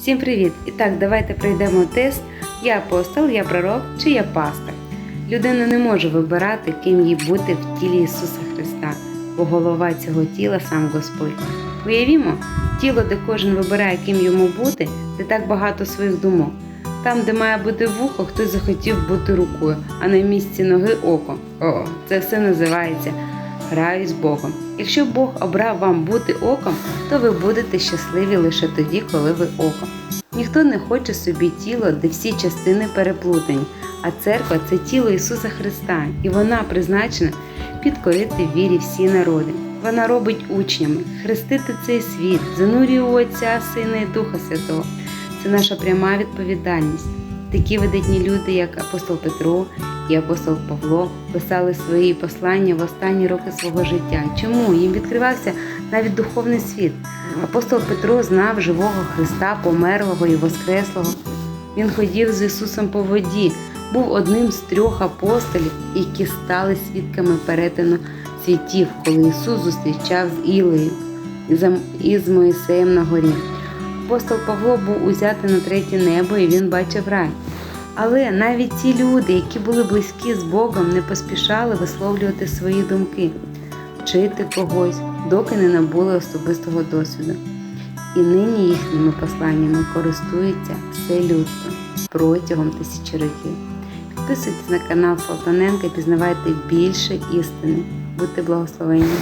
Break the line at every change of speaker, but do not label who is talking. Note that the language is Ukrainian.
Всім привіт! І так, давайте пройдемо тест. Я апостол, я пророк чи я пастор. Людина не може вибирати, ким їй бути в тілі Ісуса Христа, бо голова цього тіла сам Господь. Уявімо, тіло, де кожен вибирає, ким йому бути, де так багато своїх думок. Там, де має бути вухо, хтось захотів бути рукою, а на місці ноги око. О, це все називається граю з Богом. Якщо Бог обрав вам бути оком, то ви будете щасливі лише тоді, коли ви оком. Ніхто не хоче собі тіло, де всі частини переплутані, а церква це тіло Ісуса Христа, і вона призначена підкорити вірі всі народи. Вона робить учнями, хрестити цей світ, занурює у Отця, Сина і Духа Святого. Це наша пряма відповідальність. Такі видатні люди, як апостол Петро і апостол Павло, писали свої послання в останні роки свого життя. Чому їм відкривався навіть духовний світ? Апостол Петро знав живого Христа, померлого і воскреслого. Він ходив з Ісусом по воді, був одним з трьох апостолів, які стали свідками перетину світів, коли Ісус зустрічав з Ілею і з Моїсеєм на горі. Апостол Павло був узятий на третє небо і він бачив рай. Але навіть ті люди, які були близькі з Богом, не поспішали висловлювати свої думки, вчити когось, доки не набули особистого досвіду. І нині їхніми посланнями користується все людство протягом тисячі років. Підписуйтесь на канал Салтаненка і пізнавайте більше істини. Будьте благословені!